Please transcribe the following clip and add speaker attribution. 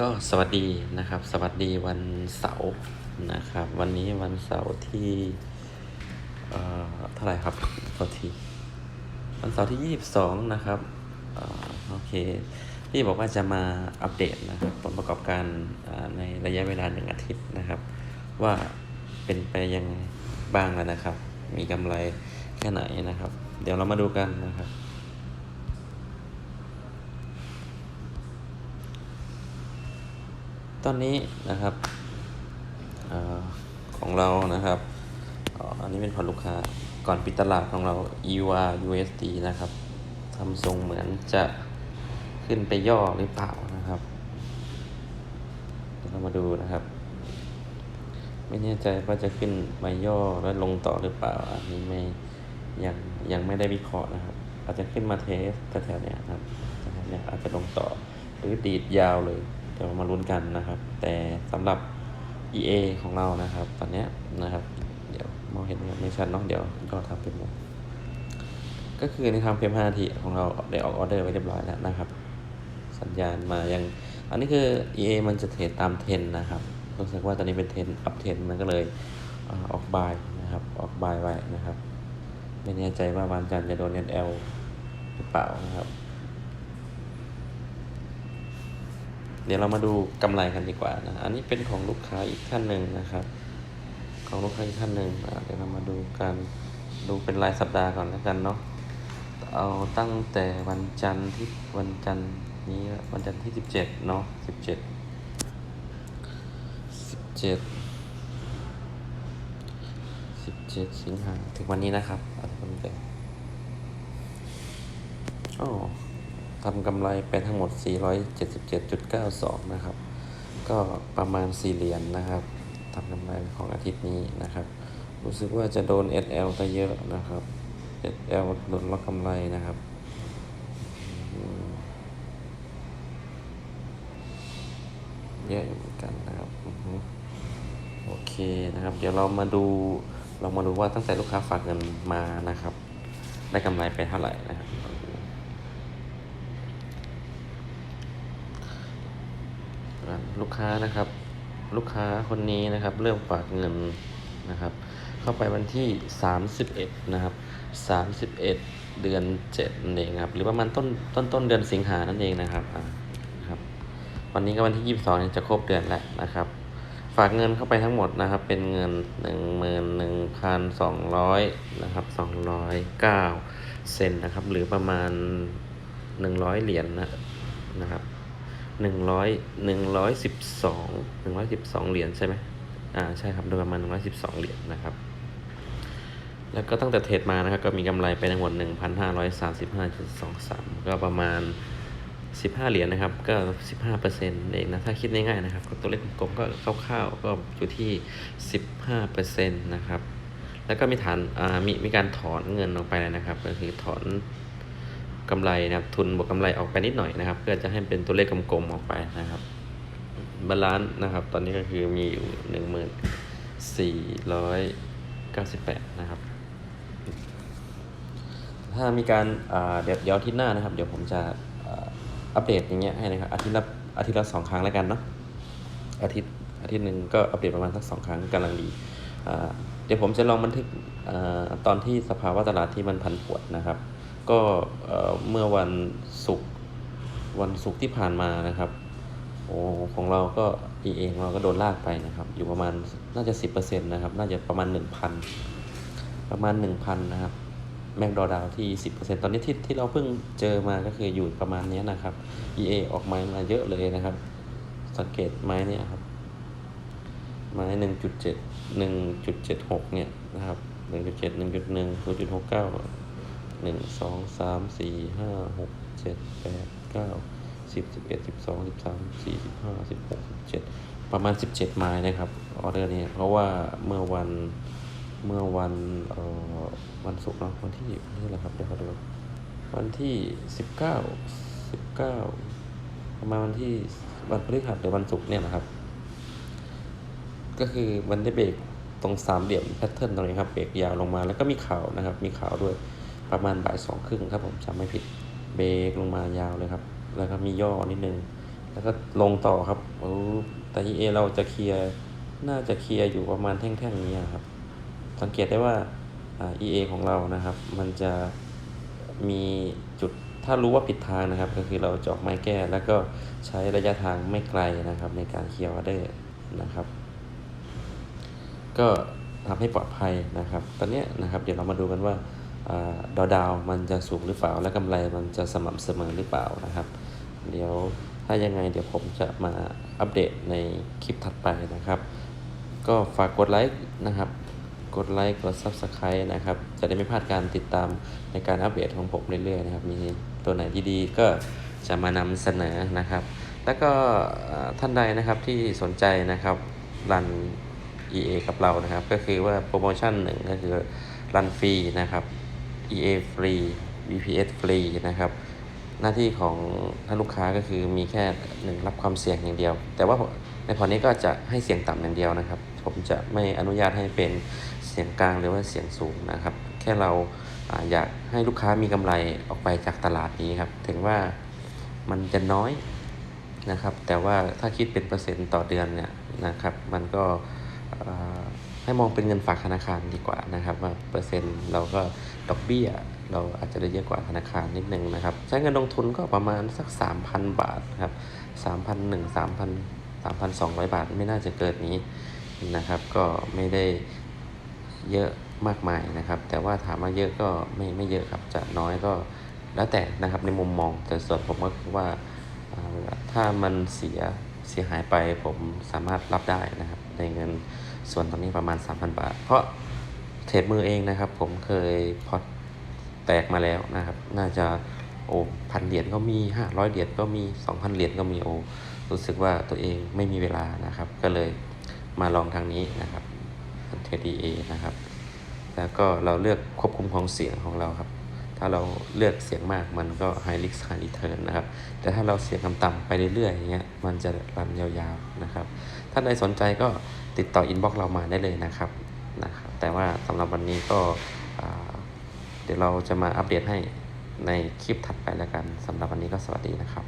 Speaker 1: ก็สวัสดีนะครับ สวัสดีวันเสาร์นะครับ วันนี้วันเสาร์ที่เอ่อเท่าไหร่ครับโทษทีวันเสาร์ที่ 22 นะครับเอ่อโอเคพี่บอกว่าจะมาอัปเดตนะครับผลประกอบการในระยะเวลาหนึ่งอาทิตย์นะครับ ว่าเป็นไปยังไงบ้างแล้วนะครับ มีกำไรแค่ไหนนะครับ เดี๋ยวเรามาดูกันนะครับ ตอนนี้นะครับอของเรานะครับอ,อันนี้เป็นพอร์ตลูกค้าก่อนปิดตลาดของเรา EUR USD นะครับทำทรงเหมือนจะขึ้นไปย่อหรือเปล่านะครับเดี๋ยวเรามาดูนะครับ ไม่แน่ใจว่าจะขึ้นมาย่อแล้วลงต่อหรือเปล่า อันนี้ไม่ยังยังไม่ได้วิเคราะห์นะครับ อาจจะขึ้นมาเทสแถวๆเนี้ยนะครับแถวๆเนี้ยอาจจะลงต่อหรือดีดยาวเลย เดี๋ยวมาลุ้นกันนะครับ แต่สำหรับ EA ของเรานะครับ ตอนนี้นะครับ เดี๋ยวมองเห็นไมไม่ชัดเนาะเดี๋ยวก็ทำเป็นหมดก็คือในทางเพียง5นาทีของเราได้ออกออเดอร์ไว้เรียบร้อยแล้วนะครับ สัญญาณมายัง อันนี้คือ EA มันจะเทรดตามเทรนด์นะครับรู้สึกว่าตอนนี้เป็นเทรนอัพเทรนมันก็เลยออกบายนะครับ ออกบายไว้นะครับ ไม่แน่ใจว่าวันจันทร์จะโดน NL หรือเปล่านะครับ เดี๋ยวเรามาดูกำไรกันดีกว่านะอันนี้เป็นของลูกค้าอีกท่านหนึ่งนะครับ ของลูกค้าอีกท่านหนึ่งเดี๋ยวเรามาดูกันดูเป็นรายสัปดาห์ก่อนแล้วกันเนาะเอาตั้งแต่วันจันทร์ที่วันจันทร์นี้วันจันทร์ที่สิบเจ็ดเนาะสิบเจ็ดสิบเจ็ดสิบเจ็ดสิงหาถึงวันนี้นะครับเอาตั้งแต่อ๋อ ทำกำไรไปทั้งหมด 477.92 นะครับ ก็ประมาณ 4 เหรียญนนะครับทำกำไรของอาทิตย์นี้นะครับ รู้สึกว่าจะโดน SL ซะเยอะนะครับ SL โดนล็อกกำไรนะครับเยอะเหมือนกันนะครับโอเคนะครับ เดี๋ยวเรามาดูเรามาดูว่าตั้งแต่ลูกค้าฝากเงินมานะครับ ได้กำไรไปเท่าไหร่นะครับ ลูกค้านะครับ ลูกค้าคนนี้นะครับ เริ่มฝากเงินนะครับ เข้าไปวันที่ 31 นะครับ 31 เดือน7นั่นเองครับ หรือประมาณต้นต้นต้นเดือนสิงหานั่นเองนะครับอ่าครับ วันนี้ก็วันที่ 22เนี่ยจะครบเดือนแล้วนะครับ ฝากเงินเข้าไปทั้งหมดนะครับ เป็นเงิน 11,200นะครับ209 เซนนะครับ หรือประมาณ 100 เหรียญนะนะครับ หนึ่งร้อยหนึ่งร้อยสิบสองหนึ่งร้อยสิบสองเหรียญใช่ไหมอ่าใช่ครับโดยประมาณหนึ่งร้อยสิบสองเหรียญนะครับ แล้วก็ตั้งแต่เทรดมานะครับก็มีกำไรไปทั้งหมดหนึ่งพันห้าร้อยสามสิบห้าจุดสองสามก็ประมาณสิบห้าเหรียญนะครับ ก็สิบห้าเปอร์เซ็นต์เองนะถ้าคิดง่ายๆนะครับก็ตัวเลขกลมก็คร่าวๆก็อยู่ที่สิบห้าเปอร์เซ็นต์นะครับแล้วก็มีฐานอ่ามีมีการถอนเงินออกไปนะครับ ก็คือถอน กำไรนะครับ ทุนบวกกำไรออกไปนิดหน่อยนะครับ เพื่อจะให้เป็นตัวเลขกลมๆออกไปนะครับบาลานซ์นะครับ ตอนนี้ก็คือมีอยู่หนึ่งหมื่นสี่ร้อยเก้าสิบแปดนะครับ ถ้ามีการเดี๋ยวเดี๋ยวอาทิตย์หน้านะครับ เดี๋ยวผมจะอัปเดตอย่างเงี้ยให้นะครับอาทิตย์ละอาทิตย์ละสองครั้งแล้วกันเนาะอาทิตย์อาทิตย์หนึ่งก็อัปเดตประมาณสักสองครั้งกำลังดีเดี๋ยวผมจะลองบันทึกอตอนที่สภาวะตลาดที่มันพันผวนนะครับ ก็เมื่อวันศุกร์วันศุกร์ที่ผ่านมานะครับโอ้ของเราก็ EA ของเราก็โดนลากไปนะครับ อยู่ประมาณน่าจะสิบเปอร์เซ็นต์นะครับ น่าจะประมาณหนึ่งพันประมาณหนึ่งพันนะครับ แมงดอดาวที่สิบเปอร์เซ็นต์ตอนนี้ที่ที่เราเพิ่งเจอมาก็คืออยู่ประมาณนี้นะครับ EA ออกไม้มาเยอะเลยนะครับ สังเกตไม้เนี่ยครับ ไม้หนึ่งจุดเจ็ดหนึ่งจุดเจ็ดหกเนี่ยนะครับหนึ่งจุดเจ็ด หนึ่งสองสามสี่ห้าหกเจ็ดแปดเก้าสิบสิบเอ็ดสิบสองสิบสามสี่สิบห้าสิบหกสิบเจ็ดประมาณสิบเจ็ดไม้นะครับออเดอร์นี้เพราะว่าเมื่อวันเมื่อวันเอ่อวันศุกร์เนาะวันที่นี่แหละครับเดี๋ยวขอดูวันที่สิบเก้าสิบเก้าประมาณวันที่วันพฤหัสหรือวันศุกร์เนี่ยนะครับ ก็คือมันได้เบรกตรงสามเหลี่ยมแพทเทิร์นตรงนี้ครับเบรกยาวลงมาแล้วก็มีข่าวนะครับ มีข่าวด้วย ประมาณบ่ายสองครึ่งครับผมจำไม่ผิดเบรกลงมายาวเลยครับ แล้วก็มีย่อนิดนึง แล้วก็ลงต่อครับโอ้แต่ EA เราจะเคลียร์น่าจะเคลียร์อยู่ประมาณแท่งๆนี้ครับ สังเกตได้ว่าเอ่า EA ของเรานะครับ มันจะมีจุดถ้ารู้ว่าผิดทางนะครับ ก็คือเราจะอกไม้แก้แล้วก็ใช้ระยะทางไม่ไกลนะครับ ในการเคลียร์ออเดอร์นะครับ ก็ทำให้ปลอดภัยนะครับ ตอนนี้นะครับ เดี๋ยวเรามาดูกันว่า ดาวดาวมันจะสูงหรือเปล่า และกำไรมันจะสม่ำเสมอหรือเปล่านะครับ เดี๋ยวถ้ายังไงเดี๋ยวผมจะมาอัปเดตในคลิปถัดไปนะครับ ก็ฝากกดไลค์นะครับ กดไลค์กด Subscribe นะครับ จะได้ไม่พลาดการติดตามในการอัปเดตของผมเรื่อยๆนะครับ มีตัวไหนดีๆก็จะมานำเสนอนะครับ แล้วก็ท่านใดนะครับที่สนใจนะครับรัน EA กับเรานะครับ ก็คือว่าโปรโมชั่นหนึ่งก็คือรันฟรีนะครับ EA ฟรี VPS ฟรีนะครับ หน้าที่ของท่านลูกค้าก็คือมีแค่หนึ่งรับความเสี่ยงอย่างเดียว แต่ว่าในพอร์ตนี้ก็จะให้เสียงต่ำอย่างเดียวนะครับ ผมจะไม่อนุญาตให้เป็นเสียงกลางหรือว่าเสียงสูงนะครับ แค่เราอยากให้ลูกค้ามีกำไรออกไปจากตลาดนี้ครับ ถึงว่ามันจะน้อยนะครับ แต่ว่าถ้าคิดเป็นเปอร์เซ็นต์ต่อเดือนเนี่ยนะครับ มันก็ ให้มองเป็นเงินฝากธนาคารดีกว่านะครับว่าเปอร์เซ็นต์เราก็ดอกเบี้ยเราอาจจะได้เยอะกว่าธนาคารนิดนึงนะครับ ใช้เงินลงทุนก็ประมาณสัก 3,000 บาทครับ3,001 3,000 3,200 บาทไม่น่าจะเกินนี้นะครับ ก็ไม่ได้เยอะมากมายนะครับ แต่ว่าถามว่าเยอะก็ไม่ไม่เยอะครับจะน้อยก็แล้วแต่นะครับในมุมมองแต่ส่วนผมก็คือว่าถ้ามันเสีย เสียหายไปผมสามารถรับได้นะครับ ในเงินส่วนตรงนี้ประมาณ 3,000 บาท เพราะเทรดมือเองนะครับ ผมเคยพอแตกมาแล้วนะครับ น่าจะโอ้พันเหรียญก็มีห้าร้อยเหรียญก็มีสองพันเหรียญก็มีโอ้รู้สึกว่าตัวเองไม่มีเวลานะครับ ก็เลยมาลองทางนี้นะครับเทดีเอนะครับ แล้วก็เราเลือกควบคุมของเสียงของเราครับ ถ้าเราเลือกเสียงมากมันก็ high risk high return นะครับ แต่ถ้าเราเสียงต่ำๆไปเรื่อยๆอย่างเงี้ยมันจะรันยาวๆนะครับถ้าใดสนใจก็ติดต่ออินบ็อกเรามาได้เลยนะครับนะครับ แต่ว่าสำหรับวันนี้ก็เดี๋ยวเราจะมาอัปเดตให้ในคลิปถัดไปแล้วกันสำหรับวันนี้ก็สวัสดีนะครับ